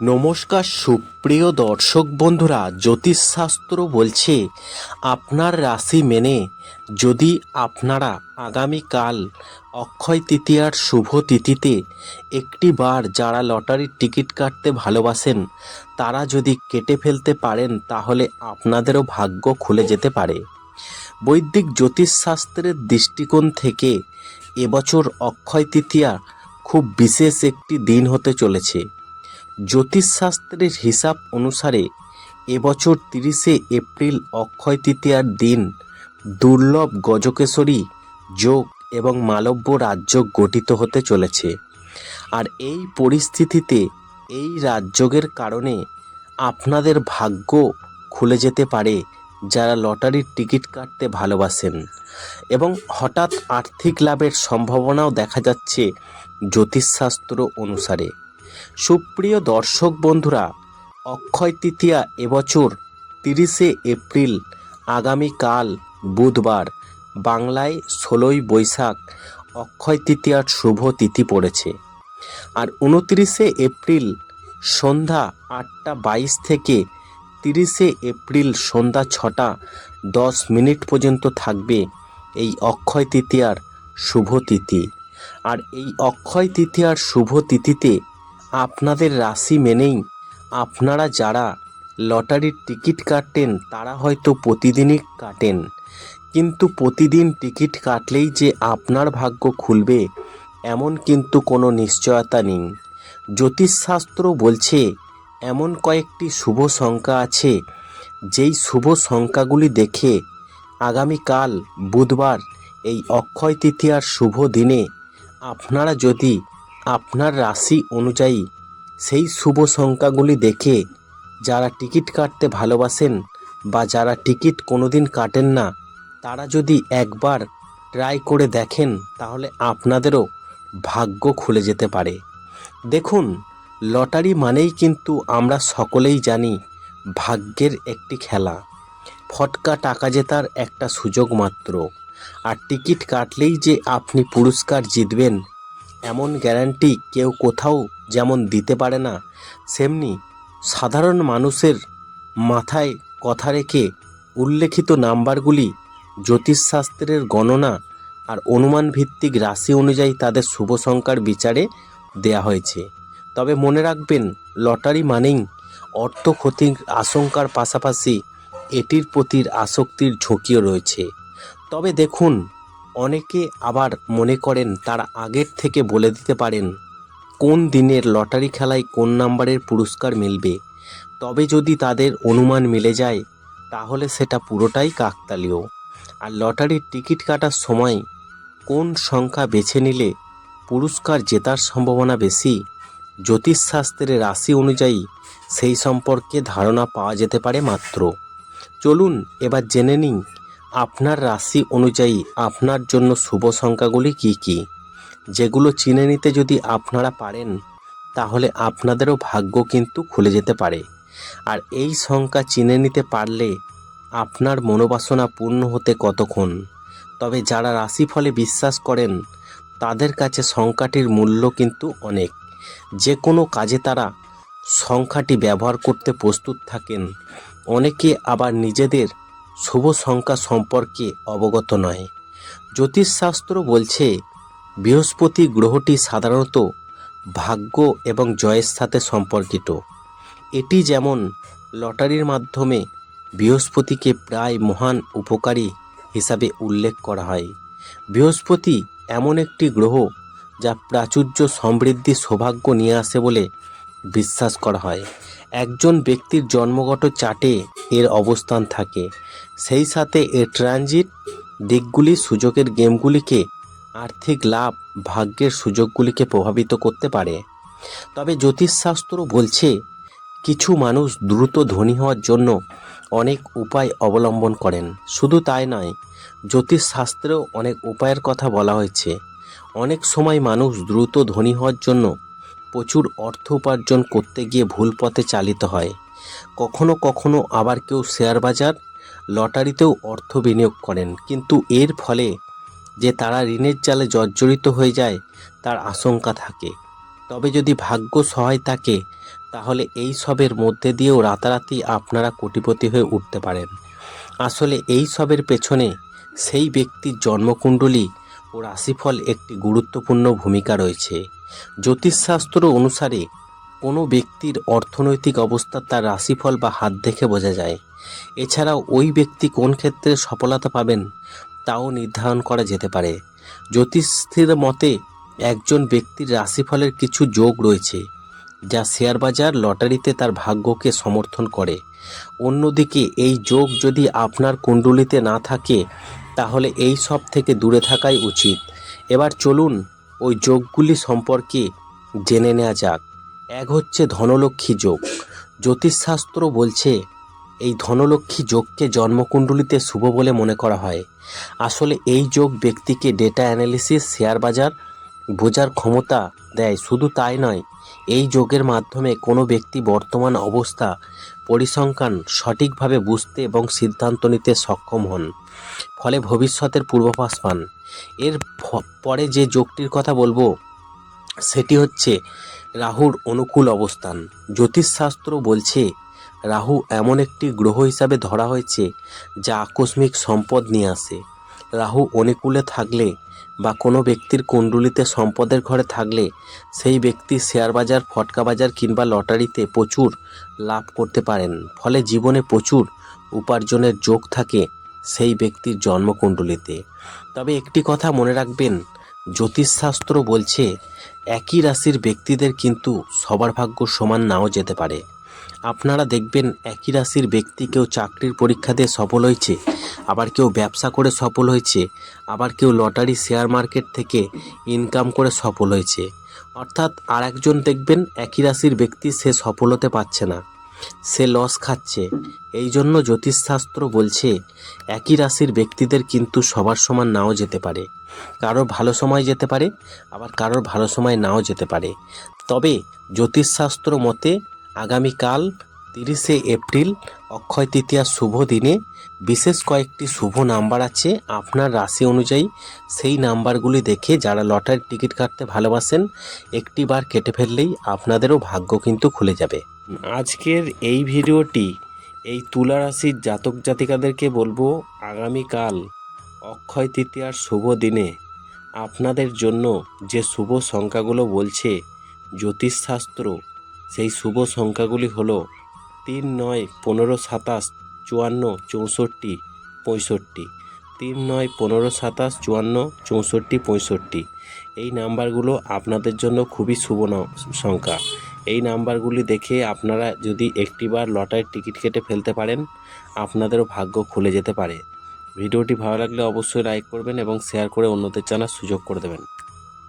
নমস্কার, সুপ্রিয় দর্শক বন্ধুরা, জ্যোতিষশাস্ত্র বলছে, আপনার রাশি মেনে যদি আপনারা আগামীকাল অক্ষয় তৃতীয়ার শুভ তিথিতে একটি বার যারা লটারির টিকিট কাটতে ভালোবাসেন, তারা যদি কেটে ফেলতে পারেন, তাহলে আপনাদেরও ভাগ্য খুলে যেতে পারে। বৈদিক জ্যোতিষশাস্ত্রের দৃষ্টিকোণ থেকে এবছর অক্ষয় তৃতীয়া খুব বিশেষ একটি দিন হতে চলেছে। জ্যোতিষশাস্ত্রের হিসাব অনুসারে এবছর তিরিশে এপ্রিল অক্ষয় তৃতীয়ার দিন দুর্লভ গজকেশরী যোগ এবং মালব্য রাজ্য গঠিত হতে চলেছে। আর এই পরিস্থিতিতে এই রাজযোগের কারণে আপনাদের ভাগ্য খুলে যেতে পারে যারা লটারির টিকিট কাটতে ভালোবাসেন। এবং হঠাৎ আর্থিক লাভের সম্ভাবনাও দেখা যাচ্ছে জ্যোতিষশাস্ত্র অনুসারে। সুপ্রিয় দর্শক বন্ধুরা, অক্ষয় তৃতীয়া এবছর তিরিশে এপ্রিল, আগামীকাল বুধবার, বাংলায় ষোলোই বৈশাখ, অক্ষয় তৃতীয়ার শুভ তিথি পড়েছে। আর উনত্রিশে এপ্রিল সন্ধ্যা আটটা বাইশ থেকে তিরিশে এপ্রিল সন্ধ্যা ছটা দশ মিনিট পর্যন্ত থাকবে এই অক্ষয় তৃতীয়ার শুভ তিথি। আর এই অক্ষয় তৃতীয়ার শুভ তিথিতে আপনাদের রাশি মেনেই আপনারা যারা লটারির টিকিট কাটেন তারা হয়তো প্রতিদিনই কাটেন। কিন্তু প্রতিদিন টিকিট কাটলেই যে আপনার ভাগ্য খুলবে, এমন কিন্তু কোনো নিশ্চয়তা নেই। জ্যোতিষশাস্ত্র বলছে, এমন কয়েকটি শুভ সংখ্যা আছে, যেই শুভ সংখ্যাগুলি দেখে আগামীকাল, বুধবার, এই অক্ষয় তৃতীয়ার শুভ দিনে আপনারা যদি আপনার রাশি অনুযায়ী সেই শুভ সংখ্যাগুলি দেখে যারা টিকিট কাটতে ভালোবাসেন বা যারা টিকিট কোনোদিন কাটেন না, তারা যদি একবার ট্রাই করে দেখেন, তাহলে আপনাদেরও ভাগ্য খুলে যেতে পারে। দেখুন, লটারি মানেই কিন্তু আমরা সকলেই জানি ভাগ্যের একটি খেলা। ফটকা টাকা জেতার একটা সুযোগ মাত্র। আর টিকিট কাটলেই যে আপনি পুরস্কার জিতবেন এমন গ্যারান্টি কেউ কোথাও যেমন দিতে পারে না, সেমনি সাধারণ মানুষের মাথায় কথা রেখে উল্লেখিত নাম্বারগুলি জ্যোতিষশাস্ত্রের গণনা আর অনুমান ভিত্তিক রাশি অনুযায়ী তাদের শুভ সংখ্যার বিচারে দেয়া হয়েছে। তবে মনে রাখবেন, লটারি মানেই অর্থ ক্ষতির আশঙ্কার পাশাপাশি এটির প্রতি আসক্তির ঝুঁকিও রয়েছে। তবে দেখুন অনেকে আবার মনে করেন তারা আগের থেকে বলে দিতে পারেন, কোন দিনের লটারি খেলায় কোন নাম্বারের পুরস্কার মিলবে। তবে যদি তাদের অনুমান মিলে যায়, তাহলে সেটা পুরোটাই কাকতালীয়। আর লটারির টিকিট কাটার সময় কোন সংখ্যা বেছে নিলে পুরস্কার জেতার সম্ভাবনা বেশি, জ্যোতিষশাস্ত্রের রাশি অনুযায়ী সেই সম্পর্কে ধারণা পাওয়া যেতে পারে মাত্র। চলুন এবার জেনে নিন আপনার রাশি অনুযায়ী আপনার জন্য শুভ সংখ্যাগুলি কি কি? যেগুলো চিনে নিতে যদি আপনারা পারেন, তাহলে আপনাদেরও ভাগ্য কিন্তু খুলে যেতে পারে। আর এই সংখ্যা চিনে নিতে পারলে আপনার মনোবাসনা পূর্ণ হতে কতক্ষণ? তবে যারা রাশিফলে বিশ্বাস করেন, তাদের কাছে সংখ্যাটির মূল্য কিন্তু অনেক। যে কোনো কাজে তারা সংখ্যাটি ব্যবহার করতে প্রস্তুত থাকেন। অনেকে আবার নিজেদের শুভ সংখ্যা সম্পর্কে অবগত নয়। জ্যোতিষশাস্ত্র বলছে, বৃহস্পতি গ্রহটি সাধারণত ভাগ্য এবং জয়ের সাথে সম্পর্কিত। এটি যেমন লটারির মাধ্যমে বৃহস্পতিকে প্রায় মহান উপকারী হিসাবে উল্লেখ করা হয়। বৃহস্পতি এমন একটি গ্রহ যা প্রাচুর্য সমৃদ্ধি সৌভাগ্য নিয়ে আসে বলে বিশ্বাস করা হয়। একজন ব্যক্তির জন্মগত চার্টে এর অবস্থান থাকে। সেই সাথে এর ট্রানজিট দিকগুলি সুযোগের গেমগুলিকে আর্থিক লাভ, ভাগ্যের সুযোগগুলিকে প্রভাবিত করতে পারে। তবে জ্যোতিষশাস্ত্র বলছে, কিছু মানুষ দ্রুত ধনী হওয়ার জন্য অনেক উপায় অবলম্বন করেন। শুধু তাই নয়, জ্যোতিষশাস্ত্রেও অনেক উপায়ের কথা বলা হয়েছে। অনেক সময় মানুষ দ্রুত ধনী হওয়ার জন্য প্রচুর অর্থ উপার্জন করতে গিয়ে ভুল পথে চালিত হয়। কখনো কখনো আবার কেউ শেয়ার বাজার, লটারিতেও অর্থ বিনিয়োগ করেন। কিন্তু এর ফলে যে তারা ঋণের জালে জর্জরিত হয়ে যায়, তার আশঙ্কা থাকে। তবে যদি ভাগ্য সহায় থাকে, তাহলে এই সবের মধ্যে দিয়েও রাতারাতি আপনারা কোটিপতি হয়ে উঠতে পারেন। আসলে এই সবের পেছনে সেই ব্যক্তির জন্মকুণ্ডলী ও রাশিফল একটি গুরুত্বপূর্ণ ভূমিকা রয়েছে। জ্যোতিষশাস্ত্র অনুসারে কোনো ব্যক্তির অর্থনৈতিক অবস্থা তার রাশিফল বা হাত দেখে বোঝা যায়। এছাড়াও ওই ব্যক্তি কোন ক্ষেত্রে সফলতা পাবেন তাও নির্ধারণ করা যেতে পারে। জ্যোতিষীর মতে একজন ব্যক্তির রাশিফলের কিছু যোগ রয়েছে, যা শেয়ার বাজার, লটারিতে তার ভাগ্যকে সমর্থন করে। অন্যদিকে এই যোগ যদি আপনার কুণ্ডলিতে না থাকে তাহলে এই সব থেকে দূরে থাকাই উচিত। এবার চলুন ওই যোগগুলি সম্পর্কে জেনে নেওয়া যাক। এক হচ্ছে ধনলক্ষ্মী যোগ। জ্যোতিষশাস্ত্র বলছে, এই ধনলক্ষ্মী যোগকে জন্মকুণ্ডলিতে শুভ বলে মনে করা হয়। আসলে এই যোগ ব্যক্তিকে ডেটা অ্যানালিসিস শেয়ার বাজার বোঝার ক্ষমতা দেয়। শুধু তাই নয়, এই যোগের মাধ্যমে কোনো ব্যক্তি বর্তমান অবস্থা, পরিসংখ্যান সঠিকভাবে বুঝতে এবং সিদ্ধান্ত নিতে সক্ষম হন। ফলে ভবিষ্যতের পূর্বাভাস পান এর পরে যে যোগটির কথা বলব, সেটি হচ্ছে রাহুর অনুকূল অবস্থান। জ্যোতিষশাস্ত্র বলছে, রাহু এমন একটি গ্রহ হিসাবে ধরা হয়েছে, যা আকস্মিক সম্পদ নিয়ে আসে। রাহু অনুকূলে থাকলে বা কোনো ব্যক্তির কুণ্ডলিতে সম্পদের ঘরে থাকলে, সেই ব্যক্তি শেয়ার বাজার, ফটকা বাজার কিংবা লটারিতে প্রচুর লাভ করতে পারেন। ফলে জীবনে প্রচুর উপার্জনের যোগ থাকে সেই ব্যক্তির জন্মকুণ্ডলিতে। তবে একটি কথা মনে রাখবেন, জ্যোতিষশাস্ত্র বলছে, একই রাশির ব্যক্তিদের কিন্তু সবার ভাগ্য সমান নাও যেতে পারে। আপনারা দেখবেন, একই রাশির ব্যক্তি কেউ চাকরির পরীক্ষা দিয়ে সফল হয়েছে, আবার কেউ ব্যবসা করে সফল হয়েছে, আবার কেউ লটারি, শেয়ার মার্কেট থেকে ইনকাম করে সফল হয়েছে। অর্থাৎ আর একজন দেখবেন, একই রাশির ব্যক্তি সে সফল হতে পারছে না। সে লস খাচ্ছে। এই জন্য জ্যোতিষশাস্ত্র বলছে, একই রাশির ব্যক্তিদের কিন্তু সবার সমান নাও যেতে পারে। কারোর ভালো সময় যেতে পারে, আবার কারোর ভালো সময় নাও যেতে পারে। তবে জ্যোতিষশাস্ত্র মতে, আগামীকাল তিরিশে এপ্রিল, অক্ষয় তৃতীয়ার শুভ দিনে বিশেষ কয়েকটি শুভ নাম্বার আছে। আপনার রাশি অনুযায়ী সেই নাম্বারগুলি দেখে যারা লটারির টিকিট কাটতে ভালোবাসেন, একটি বার কেটে ফেললেই আপনাদেরও ভাগ্য কিন্তু খুলে যাবে। আজকের এই ভিডিওটি এই তুলা রাশির জাতক জাতিকাদেরকে বলব আগামীকাল অক্ষয় তৃতীয়ার শুভ দিনে আপনাদের জন্য যে শুভ সংখ্যাগুলো বলছে জ্যোতিষশাস্ত্র, সেই শুভ সংখ্যাগুলি হলো তিন নয় পনেরো সাতাশ চুয়ান্ন চৌষট্টি পঁয়ষট্টি। তিন নয় পনেরো সাতাশ চুয়ান্ন চৌষট্টি পঁয়ষট্টি। এই নাম্বারগুলো আপনাদের জন্য খুবই শুভ সংখ্যা। এই নাম্বারগুলি দেখে আপনারা যদি একটিবার লটারির টিকিট কেটে ফেলতে পারেন, আপনাদেরও ভাগ্য খুলে যেতে পারে। ভিডিওটি ভালো লাগলে অবশ্যই লাইক করবেন এবং শেয়ার করে অন্যদের জানার সুযোগ করে দেবেন।